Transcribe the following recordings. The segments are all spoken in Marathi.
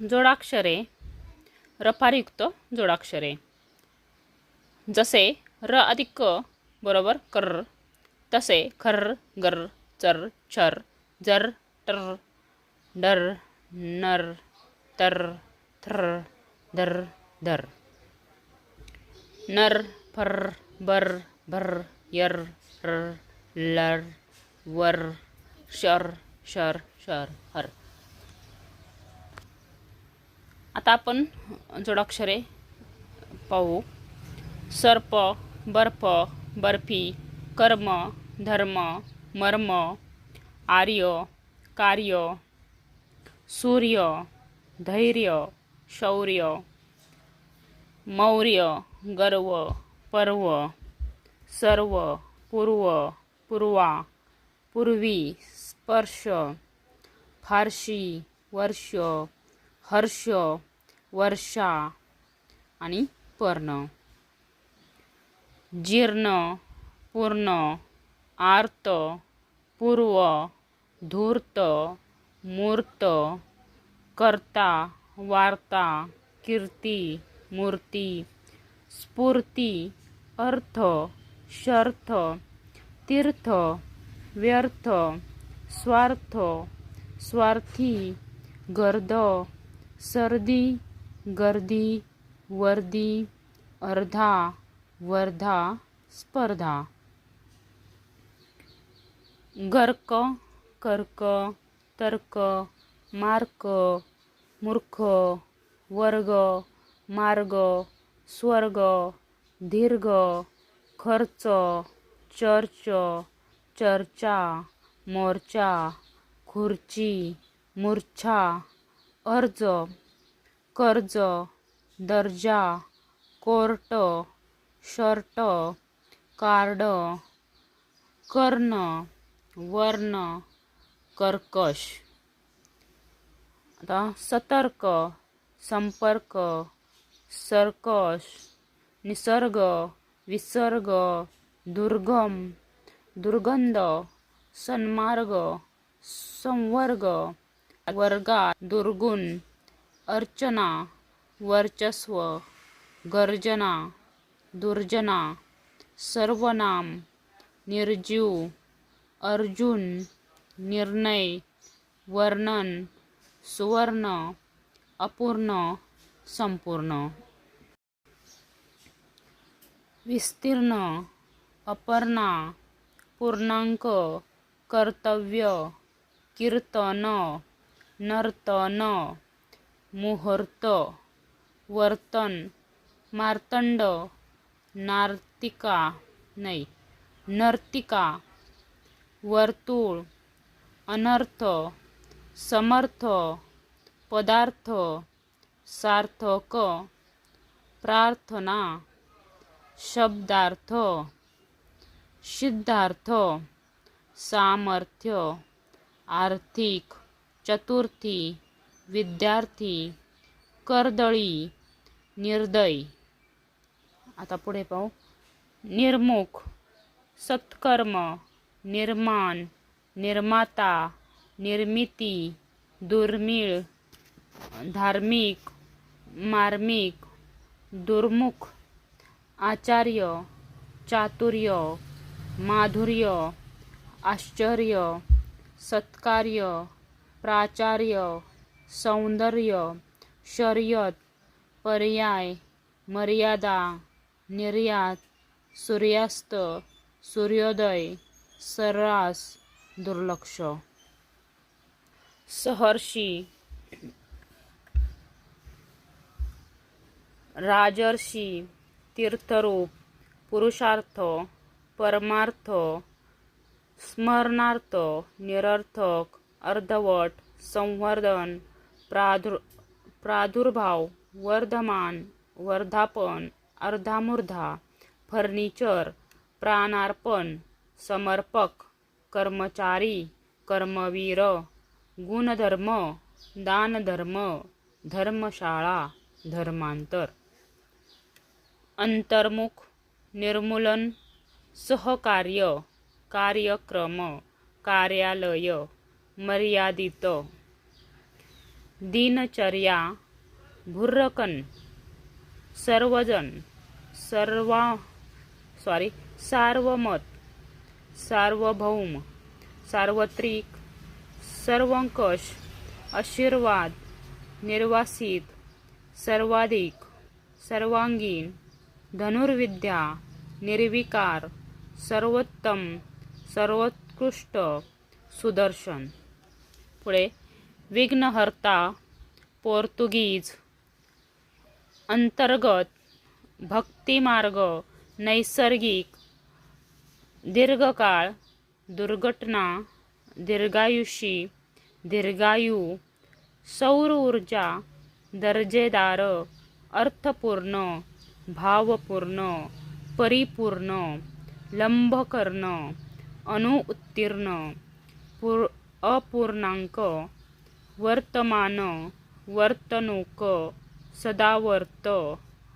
जोडाक्षरे रफारयुक्त जोडाक्षरे. जसे र अधिक क बरोबर कर तसे खर गर चर छर जर टर डर नर तर थर धर धर नर फर बर भर यर र लर वर शर शर शर हर. आता आपण जोडाक्षरे पाहू. सर्प बर्फ बर्फी कर्म धर्म मर्म आर्य कार्य सूर्य धैर्य शौर्य मौर्य गर्व पर्व सर्व पूर्व पूर्वा पूर्वी स्पर्श फारशी वर्ष हर्ष वर्षा आणि पर्ण. जीर्ण पूर्ण आर्त पूर्व धूर्त मूर्त कर्ता वार्ता कीर्ती मूर्ती स्फूर्ती अर्थ शर्थ तीर्थ व्यर्थ स्वार्थ स्वार्थी गर्द सर्दी गर्दी वर्दी अर्धा वर्धा स्पर्धा. गर्क कर्क तर्क मार्क मूर्ख वर्ग मार्ग स्वर्ग दीर्घ खर्च चर्च चर्चा मोर्चा खुर्ची मूर्छा. अर्ज कर्ज दर्जा कोर्ट शर्ट कार्ड कर्ण वर्ण कर्कश. आता सतर्क संपर्क सर्कश निसर्ग विसर्ग दुर्गम दुर्गंध सन्मार्ग संवर्ग वर्गात दुर्गुण अर्चना वर्चस्व गर्जना दुर्जना सर्वनाम निर्जीव अर्जुन निर्णय वर्णन सुवर्ण अपूर्ण संपूर्ण. विस्तीर्ण अपर्णा पूर्णांक कर्तव्य कीर्तन नर्तन मुहूर्त, वर्तन, मार्तंड, नार्तिका नाही, नर्तिका, वर्तुळ, अनर्थ, समर्थ, पदार्थ, सार्थक, प्रार्थना, शब्दार्थ, सिद्धार्थ, सामर्थ्य, आर्थिक चतुर्थी विद्यार्थी कर्दळी निर्दय. आता पुढे पाहू. निर्मुख सत्कर्म निर्माण निर्माता निर्मिती दुर्मिळ धार्मिक मार्मिक दुर्मुख आचार्य चातुर्य माधुर्य आश्चर्य सत्कार्य प्राचार्य सौंदर्य शर्यत पर्याय मर्यादा निर्यात सूर्यास्त सूर्योदय सर्रास दुर्लक्ष। सहर्षी। राजर्षी। तीर्थरूप। पुरुषार्थ। परमार्थ। स्मरणार्थ। निरर्थक। अर्धवट। संवर्धन प्रादुर प्रादुर्भाव वर्धमान वर्धापन अर्धामूर्धा फर्निचर प्राणार्पण समर्पक कर्मचारी कर्मवीर गुणधर्म दानधर्म धर्मशाळा धर्मांतर. अंतर्मुख निर्मूलन सहकार्य कार्यक्रम कार्यालय. मर्यादित. दिनचर्या भुर्रकन सर्वजन सर्वा सॉरी सार्वमत सार्वभौम सार्वत्रिक सर्वंकष आशीर्वाद निर्वासित सर्वाधिक सर्वांगीण धनुर्विद्या निर्विकार सर्वोत्तम सर्वोत्कृष्ट सुदर्शन. पुढे विघ्नहर्ता पोर्तुगीज अंतर्गत भक्तिमार्ग नैसर्गिक दीर्घकाळ दुर्घटना दीर्घायुषी दीर्घायू सौर ऊर्जा दर्जेदार अर्थपूर्ण भावपूर्ण परिपूर्ण लंबकर्ण अनुउत्तीर्ण पूर अपूर्णांक वर्तमान वर्तणूक सदावर्त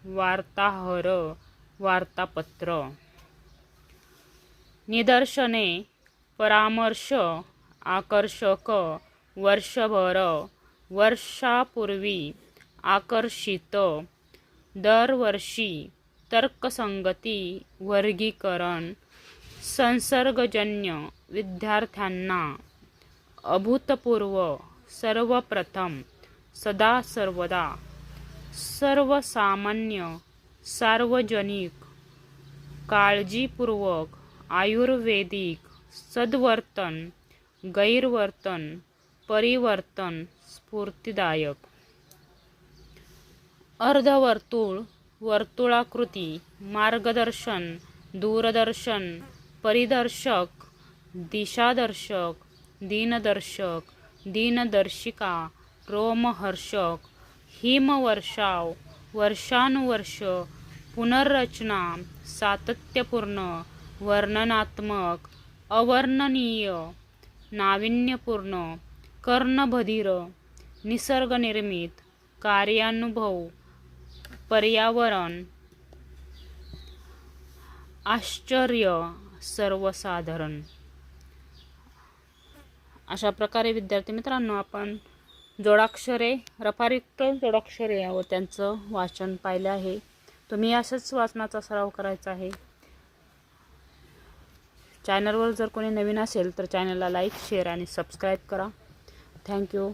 वार्ताहर वार्तापत्र. निदर्शने परामर्श आकर्षक वर्षभर वर्षापूर्वी आकर्षित दरवर्षी तर्कसंगती वर्गीकरण संसर्गजन्य विद्यार्थ्यांना अभूतपूर्व सर्वप्रथम सदा सर्वदा सर्वसामान्य सार्वजनिक काळजीपूर्वक आयुर्वेदिक सद्वर्तन गैरवर्तन परिवर्तन स्फूर्तिदायक. अर्धवर्तुळ वर्तुळाकृती मार्गदर्शन दूरदर्शन परिदर्शक दिशादर्शक दिनदर्शक दिनदर्शिका रोमहर्षक हिमवर्षाव वर्षानुवर्ष पुनर्रचना सातत्यपूर्ण वर्णनात्मक अवर्णनीय नाविन्यपूर्ण कर्णबधीर निसर्गनिर्मित कार्यानुभव पर्यावरण आश्चर्य सर्वसाधारण. अशा प्रकारे विद्यार्थी मित्रांनो आपण जोडाक्षरे रफारिक्त जोडाक्षरे व त्यांचं वाचन पाहिलं आहे. तुम्ही असंच वाचनाचा सराव करायचा आहे. चॅनलवर जर कोणी नवीन असेल तर चॅनलला लाईक शेअर आणि सबस्क्राईब करा. Thank you